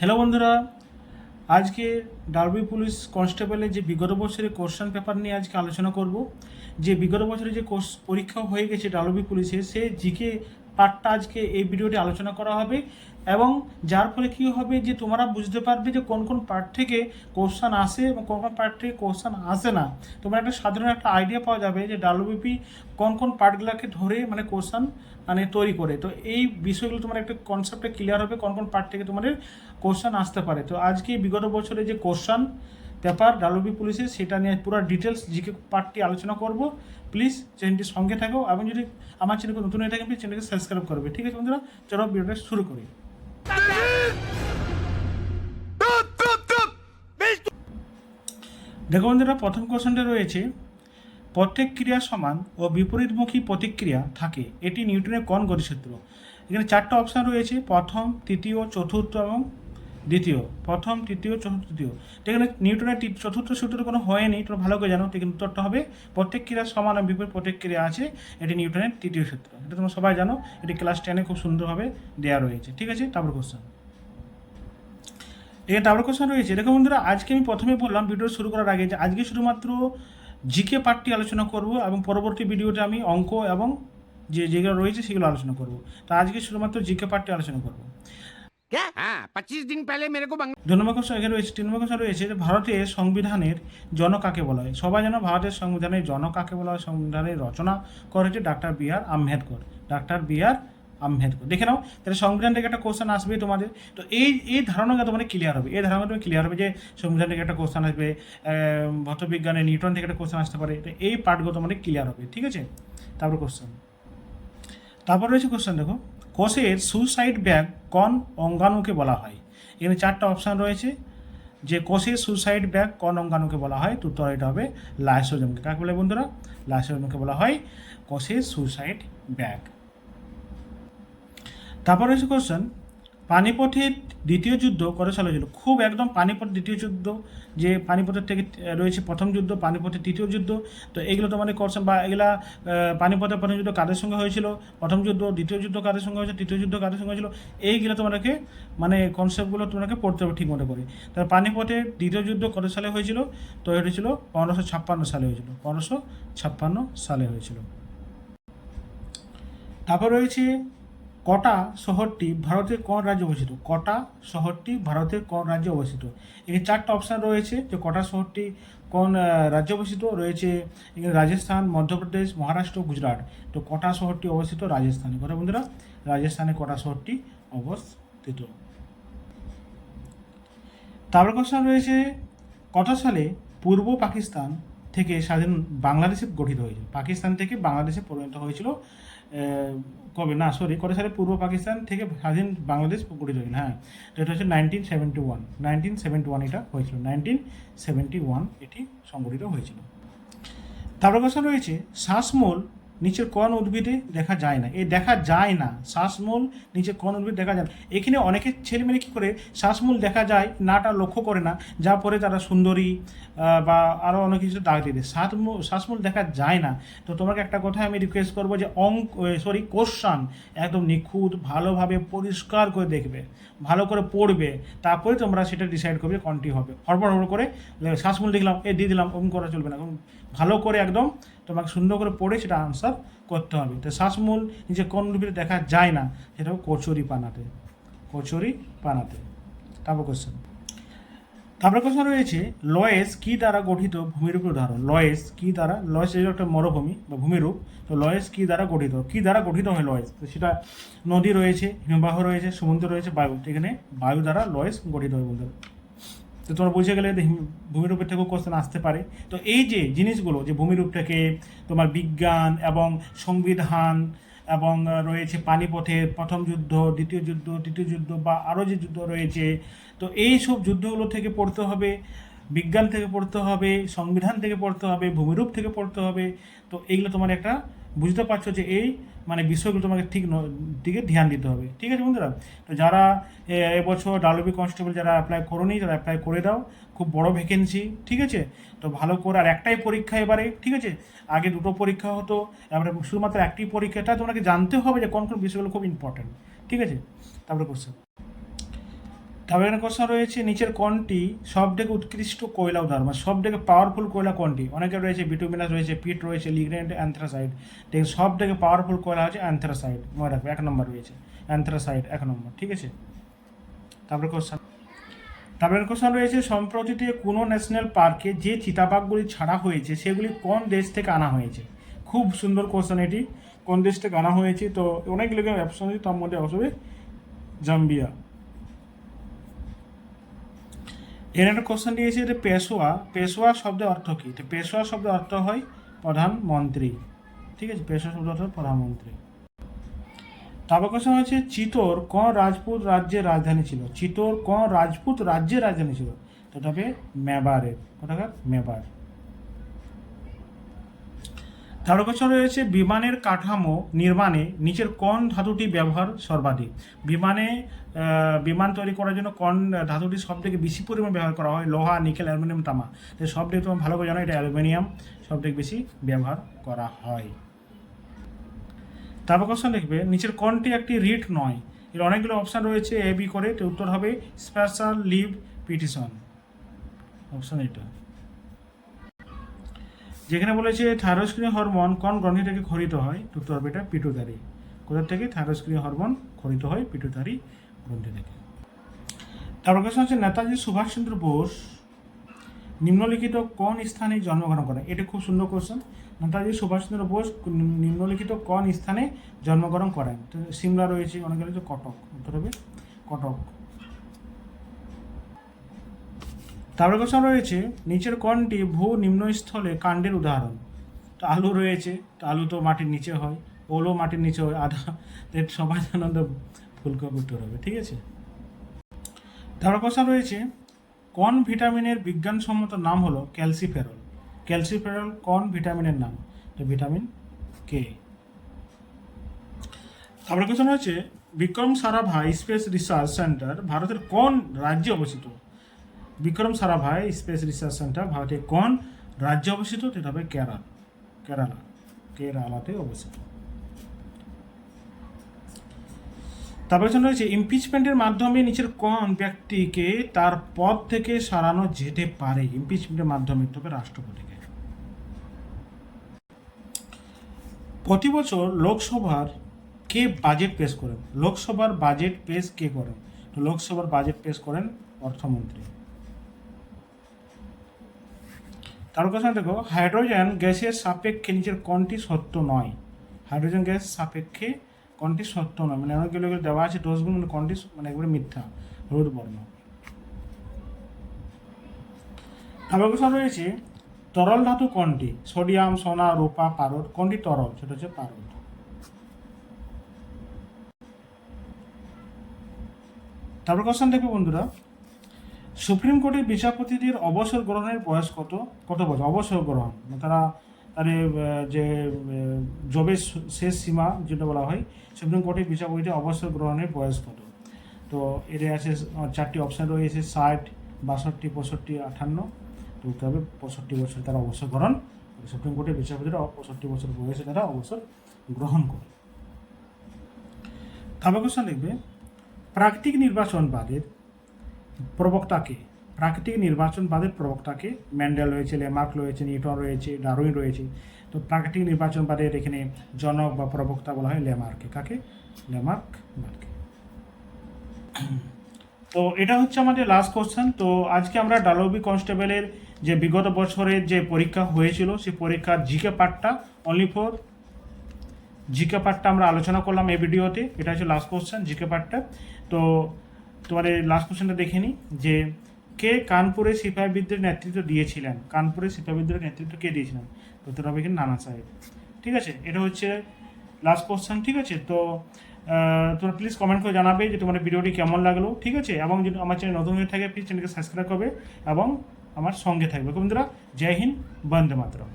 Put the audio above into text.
Hello বন্ধুরা, আজকে derby police কনস্টেবলের যে বিগত বছরের কোশ্চেন পেপার নিয়ে আজকে আলোচনা করব। যে বিগত বছরে যে কোর্স পরীক্ষা হয়ে গেছে ডারবি পুলিশে সে জিকে পার্টটা আজকে এই ভিডিওটি আলোচনা করা হবে। এবং যার ফলে কী হবে যে তোমরা বুঝতে পারবে যে কোন কোন পার্ট থেকে কোশ্চান আসে এবং কোন কোন পার্ট থেকে কোশ্চান আসে না। তোমরা একটা সাধারণ একটা আইডিয়া পাওয়া যাবে যে ডাব্লিউবিপি কোন কোন পার্টগুলোকে ধরে মানে কোশ্চান মানে তৈরি করে। তো এই বিষয়গুলো তোমার একটা কনসেপ্টে ক্লিয়ার হবে কোন কোন পার্ট থেকে তোমাদের কোশ্চান আসতে পারে। তো আজকে বিগত বছরে যে কোশ্চান পেপার ডাব্লিউবি পুলিশের সেটা নিয়ে পুরো ডিটেলস জিকে পার্টটি আলোচনা করব। প্লিজ চ্যানেলটির সঙ্গে থাকো এবং যদি আমার চ্যানেলকে নতুন হয়ে থাকে প্লিজ চ্যানেলকে সাবস্ক্রাইব করবে। ঠিক আছে বন্ধুরা? চলো ভিডিওটা শুরু করি। দেখো বন্ধুরা, প্রথম কোশ্চেনটা রয়েছে, প্রত্যেক ক্রিয়া সমান ও বিপরীতমুখী প্রতিক্রিয়া থাকে। এটি নিউটনের কোন গতিসূত্র এখানে চারটা অপশান রয়েছে, প্রথম, তৃতীয়, চতুর্থ এবং দ্বিতীয়, প্রথম, তৃতীয়, চতুর্থ, তৃতীয়। এখানে নিউটনের চতুর্থ সূত্র কোনো হয়নি তোমরা ভালো করে জানো কিন্তু উত্তরটা হবে প্রত্যেক ক্রিয়া সমান বিপরীত প্রতিক্রিয়া আছে, এটি নিউটনের তৃতীয় সূত্র। এটা তোমরা সবাই জানো, এটি ক্লাস টেনে খুব সুন্দরভাবে দেওয়া রয়েছে, ঠিক আছে? তারপর কোশ্চেন এখানে তারপর কোশ্চেন রয়েছে, দেখো বন্ধুরা, আজকে আমি প্রথমে বললাম ভিডিও শুরু করার আগে যে আজকে শুধুমাত্র জিকে পার্টটি আলোচনা করব এবং পরবর্তী ভিডিওতে আমি অঙ্ক এবং যে যেগুলো রয়েছে সেগুলো আলোচনা করব। তো আজকে শুধুমাত্র জিকে পার্টটি আলোচনা করব। क्या हाँ पच्चीस दिन पहले मेरे को बंग... দু নম্বর কোশ্চেন এখানে রয়েছে তিন নম্বর কোশ্চেন রয়েছে যে ভারতের সংবিধানের জন কাকে বলা হয় সবাই জানো ভারতের সংবিধানের জন কাকে বলা হয় সংবিধানের রচনা করেছে doctor B R Ambedkar doctor B R Ambedkar দেখে নাও তাহলে সংবিধান থেকে একটা কোশ্চেন আসবে তোমাদের তো এই এই ধারণাটা তোমাদের ক্লিয়ার হবে এই ধারণা তুমি ক্লিয়ার হবে যে সংবিধান থেকে একটা কোশ্চেন আসবে ভৌতবিজ্ঞানে নিউটন থেকে একটা কোশ্চেন আসতে পারে তো এই পার্টগুলো তোমাদের ক্লিয়ার হবে ঠিক আছে তারপর কোশ্চেন তারপর রয়েছে কোশ্চেন দেখো কোষের সুসাইড ব্যাগ কোন অঙ্গাণুকে বলা হয়। এখানে চারটা অপশান রয়েছে। যে কোষের সুসাইড ব্যাগ কোন অঙ্গাণুকে বলা হয়, তো এটা হবে লাইসোজমকে। কাকে বলে বন্ধুরা? লাইসোজমকে বলা হয় কোষের সুসাইড ব্যাগ। তারপর রয়েছে কোশ্চেন পানিপথের দ্বিতীয় যুদ্ধ কত সালে হয়েছিল? খুব একদম পানিপথ দ্বিতীয় যুদ্ধ, যে পানিপথের থেকে রয়েছে প্রথম যুদ্ধ, পানিপথের তৃতীয় যুদ্ধ। তো এগুলো তোমাদের কোশ্চেন বা এগুলা পানিপথের প্রথম যুদ্ধ কাদের সঙ্গে হয়েছিল? প্রথম যুদ্ধ, দ্বিতীয় যুদ্ধ কাদের সঙ্গে হয়েছিল তৃতীয় যুদ্ধ কাদের সঙ্গে হয়েছিল? এইগুলো তোমাদেরকে মানে কনসেপ্টগুলো তোমাকে পড়তে হবে ঠিক মতো করে। তার পানিপথের দ্বিতীয় যুদ্ধ কত সালে হয়েছিল? তো এটা ছিল পনেরোশো ছাপ্পান্ন সালে হয়েছিল। পনেরোশো ছাপ্পান্ন সালে হয়েছিল। তারপর রয়েছে কটা শহরটি ভারতের কোন রাজ্যে অবস্থিত? কটা শহরটি ভারতের কোন রাজ্যে অবস্থিত? এখানে চারটা অপশান রয়েছে যে কটা শহরটি কোন রাজ্যে অবস্থিত। রয়েছে এখানে রাজস্থান, মধ্যপ্রদেশ, মহারাষ্ট্র, গুজরাট। তো কটা শহরটি অবস্থিত? রাজস্থানে। কথা বন্ধুরা, রাজস্থানে কটা শহরটি অবস্থিত? তারপর কোশ্চেন রয়েছে, কত সালে পূর্ব পাকিস্তান থেকে স্বাধীন বাংলাদেশে গঠিত হয়েছিল পাকিস্তান থেকে বাংলাদেশে পরিণত হয়েছিল কবে? না সরি কত সালে পূর্ব পাকিস্তান থেকে স্বাধীন বাংলাদেশ গঠিত হয়েছিল হ্যাঁ এটা হচ্ছে nineteen seventy one nineteen seventy one এটা হয়েছিল। নাইনটিন সেভেন্টি ওয়ান এটি সংগঠিত হয়েছিল। তারপর কথা রয়েছে শ্বাসমূল নিচের কোন উদ্ভিদে দেখা যায় না। এই দেখা যায় না। শ্বাসমূল নিচে কোন উদ্ভিদ দেখা যায় না। এখানে অনেকের ছেলেমেয়ে কী করে? শ্বাসমূল দেখা যায়, নাটা লক্ষ্য করে না, যা পরে তারা সুন্দরী বা আরও অনেক কিছু দাগ দিয়ে দেয়। শ্বাসমূল শ্বাসমূল দেখা যায় না। তো তোমাকে একটা কথা আমি রিকোয়েস্ট করব যে অঙ্ক সরি কোশ্চান একদম নিখুঁত, ভালোভাবে পরিষ্কার করে দেখবে, ভালো করে পড়বে, তারপরে তোমরা সেটা ডিসাইড করবে কোনটি হবে। হড়বড় হড়বড় করে শ্বাসমূল দেখলাম, এ, দিয়ে দিলাম, ওরকম করা চলবে না। ভালো করে একদম তোমাকে সুন্দর করে পড়ে সেটা আনসার করতে হবে। তো শ্বাসমূল নিচে কোন উদ্ভিদে দেখা যায় না, সেটা কচুরি পানাতে কচুরি পানাতে। তারপর কোশ্চেন তারপরে কোশ্চেন রয়েছে, লয়েস কি দ্বারা গঠিত ভূমিরূপের উদাহরণ? লয়েস কি দ্বারা, লয়েস এই একটা মরুভূমি বা ভূমিরূপ, তো লয়েস কি দ্বারা গঠিত? কি দ্বারা গঠিত হয় লয়েস? তো সেটা নদী রয়েছে, হিমবাহ রয়েছে, সমুদ্র রয়েছে, বায়ু। এখানে বায়ু দ্বারা লয়েস গঠিত হয় বলতে। তো তোমরা বুঝে গেলে ভূমিরূপের থেকেও কোশ্চেন আসতে পারে। তো এই যে জিনিসগুলো, যে ভূমিরূপ থেকে তোমার বিজ্ঞান এবং সংবিধান এবং রয়েছে পানিপথের প্রথম যুদ্ধ, দ্বিতীয় যুদ্ধ, তৃতীয় যুদ্ধ বা আরও যে যুদ্ধ রয়েছে, তো এই সব যুদ্ধগুলো থেকে পড়তে হবে, বিজ্ঞান থেকে পড়তে হবে, সংবিধান থেকে পড়তে হবে, ভূমিরূপ থেকে পড়তে হবে। তো এইগুলো তোমার একটা বুঝতে পারছ যে এই মানে বিষয়গুলো তোমাকে ঠিক দিকে ধ্যান দিতে হবে। ঠিক আছে বন্ধুরা? তো যারা এবছর ডালবি কনস্টেবল যারা অ্যাপ্লাই করোনি, তারা অ্যাপ্লাই করে দাও। খুব বড় ভ্যাকেন্সি ঠিক আছে? তো ভালো করে আর একটাই পরীক্ষা এবারে, ঠিক আছে? আগে দুটো পরীক্ষা হতো, এবারে শুধুমাত্র একটি পরীক্ষাটা তোমাকে জানতে হবে যে কোন কোন বিষয়গুলো খুব ইম্পর্টেন্ট ঠিক আছে? তারপরে কোশ্চেন তারপরে কোশ্চেন রয়েছে, নিচের কোনটি সব থেকে উৎকৃষ্ট কয়লা উদাহরণ মানে সব থেকে পাওয়ারফুল কয়লা কোনটি অনেকে রয়েছে বিটুমিনাস রয়েছে পিট রয়েছে লিগ্রেন্ট অ্যান্থ্রাসাইড সব থেকে পাওয়ারফুল কয়লা হচ্ছে অ্যান্থ্রাসাইড মনে রাখবে, এক নম্বর রয়েছে অ্যান্থ্রাসাইড এক নম্বর, ঠিক আছে? তারপরে কোশ্চেন তারপরে কোশ্চেন রয়েছে সম্প্রতিতে কোনো ন্যাশনাল পার্কে যে চিতাবাঘগুলি ছাড়া হয়েছে, সেগুলি কোন দেশ থেকে আনা হয়েছে? খুব সুন্দর কোশ্চেন এটি, কোন দেশ থেকে আনা হয়েছে? তো অনেকগুলো অপশন আছে, তার মধ্যে অবশ্যই জাম্বিয়া এর একটা কোশ্চেন দিয়েছে যে পেশোয়া পেশোয়া শব্দের অর্থ কী? তো পেশোয়া শব্দের অর্থ হয় প্রধানমন্ত্রী। ঠিক আছে? পেশোয়া শব্দ অর্থ প্রধানমন্ত্রী। তারপর কোশ্চেন হচ্ছে, চিতোর কোন রাজপুত রাজ্যের রাজধানী ছিল? চিতোর কোন রাজপুত রাজ্যের রাজধানী ছিল? তো তবে মেবারের। কোথাকার? মেবার। কোশ্চেন রয়েছে বিমানের কাঠামো নির্মাণে নিচের কোন ধাতুটি ব্যবহার সর্বাধিক। বিমানে বিমান তৈরি করার জন্য কোন ধাতুটি সব থেকে বেশি পরিমাণ ব্যবহার করা হয়, লোহা, নিকেল, অ্যালুমিনিয়াম, তামা। তো সব থেকে তোমার ভালো করে জানো, এটা অ্যালুমিনিয়াম সব থেকে বেশি ব্যবহার করা হয়। তারপর কোশ্চেন লিখবে নিচের কোনটি একটি রিট নয়। এর অনেকগুলো অপশান রয়েছে, এ, বি করে। তো উত্তর হবে স্পেশাল লিভ পিটিশন। অপশান এটা যেখানে বলেছে থাইরোস্ক্রিন হরমোন কোন গ্রন্থি থেকে খরিত হয়? উত্তর হবে এটা পিটুতারি কোথা থেকে থাইরোস্ক্রিন হরমোন খরিত হয়? পিটুতারি গ্রন্থি থেকে। তারপর কোশ্চেন হচ্ছে, নেতাজি সুভাষচন্দ্র বোস নিম্নলিখিত কোন স্থানে জন্মগ্রহণ করেন? এটা খুব সুন্দর কোশ্চেন নেতাজি সুভাষচন্দ্র বোস নিম্নলিখিত কোন স্থানে জন্মগ্রহণ করেন? তো, সিমলা রয়েছে, অনেকে রয়েছে কটক। উত্তর হবে কটক। তারপরে কোশ্চেন রয়েছে, নিচের কোনটি ভূ নিম্নস্থলে কাণ্ডের উদাহরণ। তো আলু রয়েছে, তো আলু তো মাটির নিচে হয়, ওলও মাটির নিচে হয় তো সবাই তো ফুলকপি উত্তর হবে, ঠিক আছে? তারপর কোশ্চেন রয়েছে, কোন ভিটামিনের বিজ্ঞানসম্মত নাম হলো ক্যালসিফেরল? ক্যালসিফেরল কোন ভিটামিনের নাম? তো ভিটামিন কে? তারপরে কোশ্চেন হচ্ছে Vikram Sarabhai Space Research Centre ভারতের কোন রাজ্যে অবস্থিত? Vikram Sarabhai Space Research Centre ভারতের কোন রাজ্যে অবস্থিত? সেটা হবে কেরালা কেরালা, কেরালাতে অবস্থিত। তারপরে রয়েছে ইমপিচমেন্টের মাধ্যমে নিচের কোন ব্যক্তিকে তার পদ থেকে সরানো যেতে পারে? ইমপিচমেন্টের মাধ্যমে তবে রাষ্ট্রপতিকে। প্রতি বছর লোকসভার কে বাজেট পেশ করেন? লোকসভার বাজেট পেশ কে করেন? লোকসভার বাজেট পেশ করেন অর্থমন্ত্রী। তার কথা দেখো হাইড্রোজেন গ্যাসের সাপেক্ষে নিচের কোনটি সত্য নয়? হাইড্রোজেন গ্যাস সাপেক্ষে কোনটি সত্য নয়? মানে অনেকগুলো এগুলো দেওয়া আছে দোষগুলো মানে কোনটি মানে একবারে মিথ্যা হলুদ বর্ণ। আবার কথা রয়েছে, তরল ধাতু কোনটি? সোডিয়াম সোনা রূপা পারদ কোনটি তরল? সেটা হচ্ছে পারদ তারপর কোশ্চেন দেখো বন্ধুরা সুপ্রিম কোর্টের বিচারপতিদের অবসর গ্রহণের বয়স কত? কত বছর? অবসর গ্রহণ। মানে তারা তার যে জবের শেষ সীমা যেটা বলা হয়, সুপ্রিম কোর্টের বিচারপতিদের অবসর গ্রহণের বয়স কত? তো এর আছে চারটি অপশান রয়েছে, ষাট, বাষট্টি, পঁয়ষট্টি আটান্ন তো উত্তর হবে পঁয়ষট্টি বছর তারা অবসর গ্রহণ সুপ্রিম কোর্টের বিচারপতিরা পঁয়ষট্টি বছর বয়সে তারা অবসর গ্রহণ করে। তারপর কোশ্চেন লিখবে, প্রাকৃতিক নির্বাচন নির্বাচনবাদের প্রবক্তাকে, প্রাকৃতিক নির্বাচনবাদের প্রবক্তাকে, ম্যান্ডেল রয়েছে লেমার্ক রয়েছে, নিউটন রয়েছে, ডারউইন রয়েছে, তো প্রাকৃতিক নির্বাচনবাদের এখানে জনক বা প্রবক্তা বলা হয় লেমার্কে কাকে? লেমার্ক বাদকে তো এটা হচ্ছে আমাদের লাস্ট কোশ্চেন তো আজকে আমরা ডালবি কনস্টেবলের যে বিগত বছরের যে পরীক্ষা হয়েছিল, সেই পরীক্ষার জিকে পার্টটা অনলি ফর জিকে পার্টটা আমরা আলোচনা করলাম এই ভিডিওতে। এটা হচ্ছে লাস্ট কোশ্চেন জিকে পার্টটা তো তোমার এই লাস্ট কোশ্চেনটা দেখে নিই যে কে কানপুরে সিপাহী বিদ্রোহের নেতৃত্ব দিয়েছিলেন? কানপুরে সিপাহী বিদ্রোহের নেতৃত্ব কে দিয়েছিলেন? তো তোর হবে কি নানা সাহেব। ঠিক আছে? এটা হচ্ছে লাস্ট কোশ্চেন ঠিক আছে? তো তোমরা প্লিজ কমেন্ট করে জানাবে যে তোমার ভিডিওটি কেমন লাগল, ঠিক আছে? এবং যদি আমার চ্যানেল নতুন হয়ে থাকে প্লিজ চ্যানেলকে সাবস্ক্রাইব করবে এবং আমার সঙ্গে থাকবে। বন্ধুরা, জয় হিন্দ, বন্দে মাতরম।